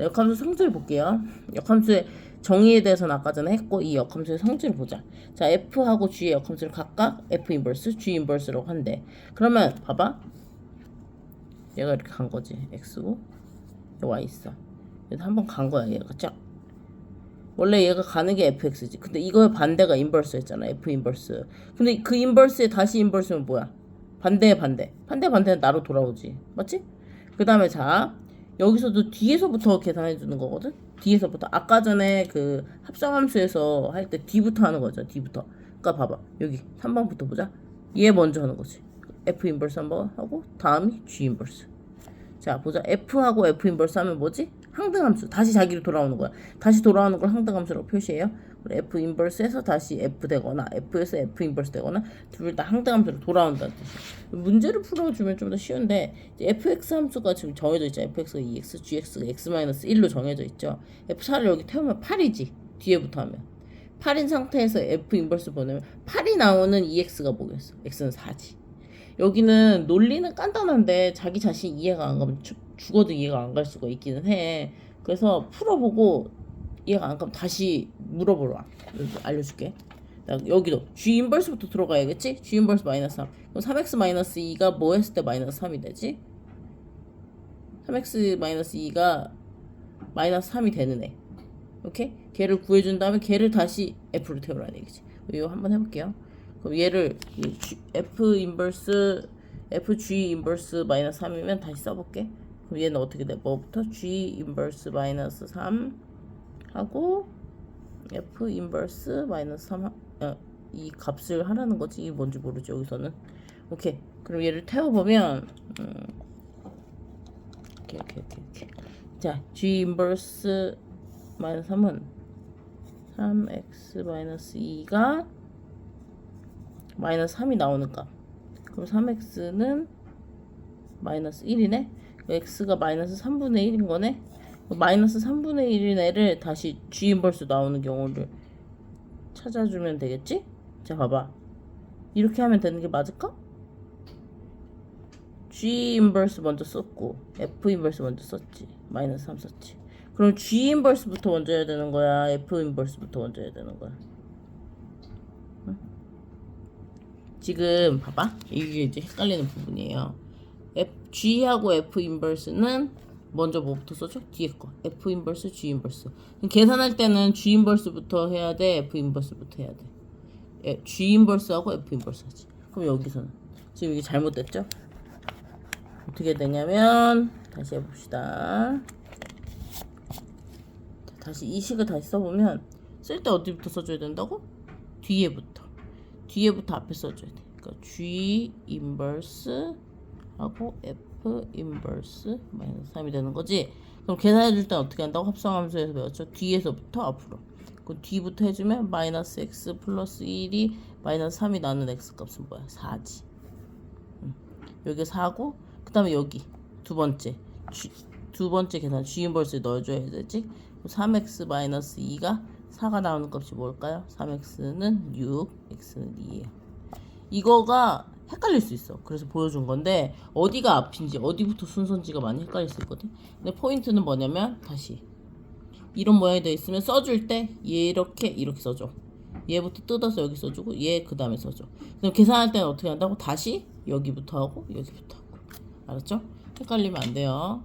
역함수 성질 볼게요. 역함수의 정의에 대해서는 아까 전에 했고 이 역함수의 성질을 보자. 자 f하고 g의 역함수를 각각 f 인버스, g 인버스라고 한대. 그러면 봐봐. 얘가 이렇게 간 거지. x고 y 있어. 그래서 한번 간 거야 얘가 쫙. 원래 얘가 가는 게 fx지. 근데 이거의 반대가 인버스였잖아. f 인버스. 근데 그 인버스에 다시 인버스면 뭐야? 반대의 반대. 반대 반대는 나로 돌아오지. 맞지? 그 다음에 자 여기서도 뒤에서부터 계산해 주는 거거든. 뒤에서부터 아까 전에 그 합성함수에서 할 때 뒤부터 하는 거죠. 뒤부터. 그러니까 봐봐 여기 3번부터 보자. 얘 먼저 하는 거지. f 인버스 한번 하고 다음이 g 인버스. 자 보자 f하고 f 인버스 하면 뭐지? 항등함수 다시 자기로 돌아오는 거야 다시 돌아오는 걸 항등함수라고 표시해요 f 인버스에서 다시 f 되거나 f에서 f 인버스 되거나 둘 다 항등함수로 돌아온다는 뜻이야 문제를 풀어주면 좀 더 쉬운데 fx 함수가 지금 정해져 있죠. Fx가 2x gx가 x-1로 정해져 있죠. F4를 여기 태우면 8이지 뒤에부터 하면. 8인 상태에서 f 인버스 보내면 8이 나오는 ex가 뭐겠어? X는 4지. 여기는 논리는 간단한데 자기 자신 이해가 안 가면 죽- 죽어도 이해가 안 갈 수가 있기는 해. 그래서 풀어보고 이해가 안 가면 다시 물어보라. 여기 알려줄게. 자, 여기도 g 인버스부터 들어가야겠지? g 인버스 마이너스 3. 그럼 3x 마이너스 2가 뭐 했을 때 마이너스 3이 되지? 3x 마이너스 2가 마이너스 3이 되는 애. 오케이? 걔를 구해준 다음에 걔를 다시 f로 태우라는 얘기지. 이거 한번 해볼게요. 그럼 얘를 f 인버스 fg 인버스 마이너스 3이면 다시 써볼게. 그럼 얘는 어떻게 돼? 뭐부터 g 인버스 마이너스 3 하고 f 인버스 마이너스 3 어, 이 값을 하라는 거지. 이게 뭔지 모르지 여기서는. 오케이. 그럼 얘를 태워보면 음, 오케이 오케이 오케이 오케이. 자 g 인버스 마이너스 3은 3x 마이너스 2가 마이너스 3이 나오는 값. 그럼 3x는 마이너스 1이네? x가 마이너스 3분의 1인 거네? 마이너스 3분의 1인 애를 다시 g 인버스 나오는 경우를 찾아주면 되겠지? 자, 봐봐. 이렇게 하면 되는 게 맞을까? g 인버스 먼저 썼고 f 인버스 먼저 썼지. 마이너스 3 썼지. 그럼 g 인버스부터 먼저 해야 되는 거야? f 인버스부터 먼저 해야 되는 거야? 지금 봐봐 이게 이제 헷갈리는 부분이에요. F, G하고 F 인버스는 먼저 뭐부터 써줘? 뒤에 거 F 인버스, G 인버스. 계산할 때는 G 인버스부터 해야 돼, F 인버스부터 해야 돼. 예, G 인버스하고 F 인버스 하지. 그럼 여기서는 지금 이게 잘못됐죠? 어떻게 되냐면 다시 해봅시다. 자, 다시 이 식을 다시 써보면 쓸 때 어디부터 써줘야 된다고? 뒤에부터. 뒤에부터 앞에 써줘야 돼. 그러니까 G 인버스 하고 F 인버스 마이너스 3이 되는 거지. 그럼 계산해 줄 때 어떻게 한다고? 합성함수에서 배웠죠. 뒤에서부터 앞으로. 그 뒤부터 해주면 마이너스 x 플러스 1이 마이너스 3이 나는 x 값은 뭐야? 4지. 음. 여기 4고 그 다음에 여기 두 번째 두 번째 계산 G 인버스에 넣어줘야 되지. 3x 마이너스 2가 4가 나오는 값이 뭘까요? 3x는 6, x는 2예요. 이거가 헷갈릴 수 있어. 그래서 보여준 건데 어디가 앞인지 어디부터 순서인지가 많이 헷갈릴 수 있거든. 근데 포인트는 뭐냐면 다시 이런 모양이 돼 있으면 써줄 때 이렇게 이렇게 써줘. 얘부터 뜯어서 여기 써주고 얘 그 다음에 써줘. 그럼 계산할 때는 어떻게 한다고? 다시 여기부터 하고 여기부터 하고. 알았죠? 헷갈리면 안 돼요.